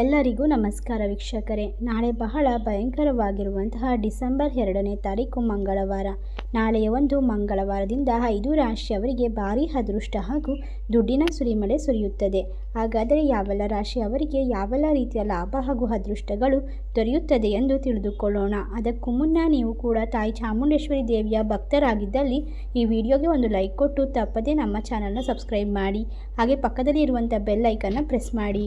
ಎಲ್ಲರಿಗೂ ನಮಸ್ಕಾರ ವೀಕ್ಷಕರೇ. ನಾಳೆ ಬಹಳ ಭಯಂಕರವಾಗಿರುವಂತಹ ಡಿಸೆಂಬರ್ ಎರಡನೇ ತಾರೀಕು ಮಂಗಳವಾರ. ನಾಳೆಯ ಒಂದು ಮಂಗಳವಾರದಿಂದ ಐದು ರಾಶಿಯವರಿಗೆ ಭಾರೀ ಅದೃಷ್ಟ ಹಾಗೂ ದುಡ್ಡಿನ ಸುರಿಮಳೆ ಸುರಿಯುತ್ತದೆ. ಹಾಗಾದರೆ ಯಾವೆಲ್ಲ ರಾಶಿಯವರಿಗೆ ಯಾವೆಲ್ಲ ರೀತಿಯ ಲಾಭ ಹಾಗೂ ಅದೃಷ್ಟಗಳು ದೊರೆಯುತ್ತದೆ ಎಂದು ತಿಳಿದುಕೊಳ್ಳೋಣ. ಅದಕ್ಕೂ ಮುನ್ನ ನೀವು ಕೂಡ ತಾಯಿ ಚಾಮುಂಡೇಶ್ವರಿ ದೇವಿಯ ಭಕ್ತರಾಗಿದ್ದಲ್ಲಿ ಈ ವಿಡಿಯೋಗೆ ಒಂದು ಲೈಕ್ ಕೊಟ್ಟು ತಪ್ಪದೇ ನಮ್ಮ ಚಾನಲ್ನ ಸಬ್ಸ್ಕ್ರೈಬ್ ಮಾಡಿ. ಹಾಗೆ ಪಕ್ಕದಲ್ಲಿ ಇರುವಂಥ ಬೆಲ್ ಐಕನ್ನ ಪ್ರೆಸ್ ಮಾಡಿ.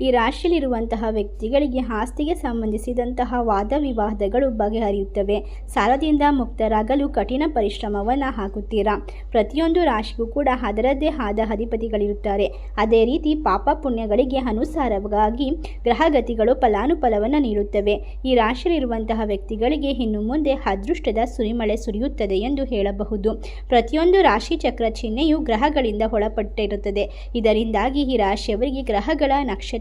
ಈ ರಾಶಿಯಲ್ಲಿರುವಂತಹ ವ್ಯಕ್ತಿಗಳಿಗೆ ಆಸ್ತಿಗೆ ಸಂಬಂಧಿಸಿದಂತಹ ವಾದ ವಿವಾದಗಳು ಬಗೆಹರಿಯುತ್ತವೆ. ಸಾಲದಿಂದ ಮುಕ್ತರಾಗಲು ಕಠಿಣ ಪರಿಶ್ರಮವನ್ನು ಹಾಕುತ್ತೀರಾ? ಪ್ರತಿಯೊಂದು ರಾಶಿಗೂ ಕೂಡ ಅದರದ್ದೇ ಆದ ಅಧಿಪತಿಗಳಿರುತ್ತಾರೆ. ಅದೇ ರೀತಿ ಪಾಪ ಪುಣ್ಯಗಳಿಗೆ ಅನುಸಾರವಾಗಿ ಗ್ರಹಗತಿಗಳು ಫಲಾನುಫಲವನ್ನು ನೀಡುತ್ತವೆ. ಈ ರಾಶಿಯಲ್ಲಿರುವಂತಹ ವ್ಯಕ್ತಿಗಳಿಗೆ ಇನ್ನು ಮುಂದೆ ಅದೃಷ್ಟದ ಸುರಿಮಳೆ ಸುರಿಯುತ್ತದೆ ಎಂದು ಹೇಳಬಹುದು. ಪ್ರತಿಯೊಂದು ರಾಶಿ ಚಕ್ರ ಚಿಹ್ನೆಯು ಗ್ರಹಗಳಿಂದ ಒಳಪಟ್ಟಿರುತ್ತದೆ ಇದರಿಂದಾಗಿ ಈ ರಾಶಿಯವರಿಗೆ ಗ್ರಹಗಳ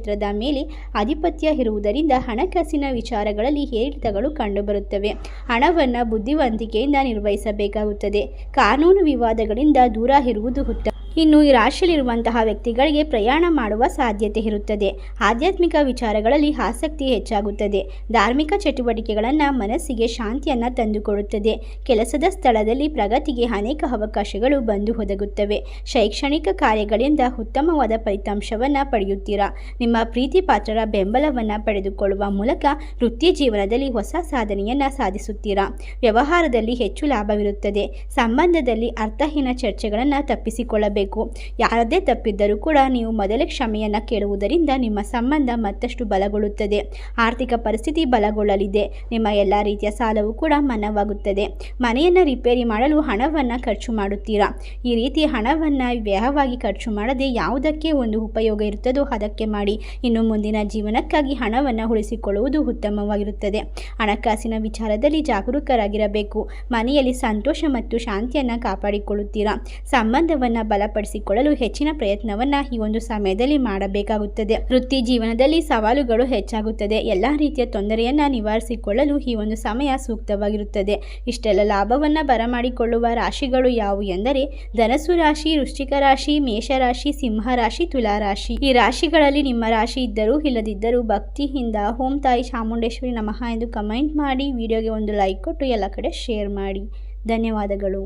ನಕ್ಷತ್ರದ ಮೇಲೆ ಆಧಿಪತ್ಯ ಇರುವುದರಿಂದ ಹಣಕಾಸಿನ ವಿಚಾರಗಳಲ್ಲಿ ಏರಿಳಿತಗಳು ಕಂಡುಬರುತ್ತವೆ. ಹಣವನ್ನು ಬುದ್ಧಿವಂತಿಕೆಯಿಂದ ನಿರ್ವಹಿಸಬೇಕಾಗುತ್ತದೆ. ಕಾನೂನು ವಿವಾದಗಳಿಂದ ದೂರ ಇರುವುದು ಉತ್ತಮ ಇನ್ನು ಈ ರಾಶಿಯಲ್ಲಿರುವಂತಹ ವ್ಯಕ್ತಿಗಳಿಗೆ ಪ್ರಯಾಣ ಮಾಡುವ ಸಾಧ್ಯತೆ ಇರುತ್ತದೆ. ಆಧ್ಯಾತ್ಮಿಕ ವಿಚಾರಗಳಲ್ಲಿ ಆಸಕ್ತಿ ಹೆಚ್ಚಾಗುತ್ತದೆ. ಧಾರ್ಮಿಕ ಚಟುವಟಿಕೆಗಳನ್ನು ಮನಸ್ಸಿಗೆ ಶಾಂತಿಯನ್ನು ತಂದುಕೊಡುತ್ತದೆ. ಕೆಲಸದ ಸ್ಥಳದಲ್ಲಿ ಪ್ರಗತಿಗೆ ಅನೇಕ ಅವಕಾಶಗಳು ಬಂದು ಒದಗುತ್ತವೆ. ಶೈಕ್ಷಣಿಕ ಕಾರ್ಯಗಳಿಂದ ಉತ್ತಮವಾದ ಫಲಿತಾಂಶವನ್ನು ಪಡೆಯುತ್ತೀರಾ? ನಿಮ್ಮ ಪ್ರೀತಿ ಪಾತ್ರರ ಬೆಂಬಲವನ್ನು ಪಡೆದುಕೊಳ್ಳುವ ಮೂಲಕ ವೃತ್ತಿ ಜೀವನದಲ್ಲಿ ಹೊಸ ಸಾಧನೆಯನ್ನು ಸಾಧಿಸುತ್ತೀರಾ? ವ್ಯವಹಾರದಲ್ಲಿ ಹೆಚ್ಚು ಲಾಭವಿರುತ್ತದೆ. ಸಂಬಂಧದಲ್ಲಿ ಅರ್ಥಹೀನ ಚರ್ಚೆಗಳನ್ನು ತಪ್ಪಿಸಿಕೊಳ್ಳಬೇಕು. ಯಾರದೇ ತಪ್ಪಿದ್ದರೂ ಕೂಡ ನೀವು ಮೊದಲೇ ಕ್ಷಮೆಯನ್ನು ಕೇಳುವುದರಿಂದ ನಿಮ್ಮ ಸಂಬಂಧ ಮತ್ತಷ್ಟು ಬಲಗೊಳ್ಳುತ್ತದೆ. ಆರ್ಥಿಕ ಪರಿಸ್ಥಿತಿ ಬಲಗೊಳ್ಳಲಿದೆ. ನಿಮ್ಮ ಎಲ್ಲ ರೀತಿಯ ಸಾಲವೂ ಕೂಡ ಮನವಾಗುತ್ತದೆ ಮನೆಯನ್ನು ರಿಪೇರಿ ಮಾಡಲು ಹಣವನ್ನು ಖರ್ಚು ಮಾಡುತ್ತೀರಾ? ಈ ರೀತಿ ಹಣವನ್ನು ವ್ಯಯವಾಗಿ ಖರ್ಚು ಮಾಡದೆ ಯಾವುದಕ್ಕೆ ಒಂದು ಉಪಯೋಗ ಇರುತ್ತದೋ ಅದಕ್ಕೆ ಮಾಡಿ. ಇನ್ನು ಮುಂದಿನ ಜೀವನಕ್ಕಾಗಿ ಹಣವನ್ನು ಉಳಿಸಿಕೊಳ್ಳುವುದು ಉತ್ತಮವಾಗಿರುತ್ತದೆ. ಹಣಕಾಸಿನ ವಿಚಾರದಲ್ಲಿ ಜಾಗರೂಕರಾಗಿರಬೇಕು. ಮನೆಯಲ್ಲಿ ಸಂತೋಷ ಮತ್ತು ಶಾಂತಿಯನ್ನು ಕಾಪಾಡಿಕೊಳ್ಳುತ್ತೀರಾ? ಸಂಬಂಧವನ್ನು ಬಲಪಡಿಸಿಕೊಳ್ಳಲು ಹೆಚ್ಚಿನ ಪ್ರಯತ್ನವನ್ನು ಈ ಒಂದು ಸಮಯದಲ್ಲಿ ಮಾಡಬೇಕಾಗುತ್ತದೆ. ವೃತ್ತಿ ಜೀವನದಲ್ಲಿ ಸವಾಲುಗಳು ಹೆಚ್ಚಾಗುತ್ತದೆ. ಎಲ್ಲ ರೀತಿಯ ತೊಂದರೆಯನ್ನು ನಿವಾರಿಸಿಕೊಳ್ಳಲು ಈ ಒಂದು ಸಮಯ ಸೂಕ್ತವಾಗಿರುತ್ತದೆ. ಇಷ್ಟೆಲ್ಲ ಲಾಭವನ್ನು ಬರಮಾಡಿಕೊಳ್ಳುವ ರಾಶಿಗಳು ಯಾವುವು ಎಂದರೆ, ಧನಸು ರಾಶಿ, ವೃಶ್ಚಿಕ ರಾಶಿ ಮೇಷರಾಶಿ ಸಿಂಹ ರಾಶಿ, ತುಲಾ ರಾಶಿ. ಈ ರಾಶಿಗಳಲ್ಲಿ ನಿಮ್ಮ ರಾಶಿ ಇದ್ದರೂ ಇಲ್ಲದಿದ್ದರೂ ಭಕ್ತಿಯಿಂದ ಓಂ ತಾಯಿ ಚಾಮುಂಡೇಶ್ವರಿ ನಮಃ ಎಂದು ಕಮೆಂಟ್ ಮಾಡಿ, ವಿಡಿಯೋಗೆ ಒಂದು ಲೈಕ್ ಕೊಟ್ಟು ಎಲ್ಲ ಕಡೆ ಶೇರ್ ಮಾಡಿ. ಧನ್ಯವಾದಗಳು.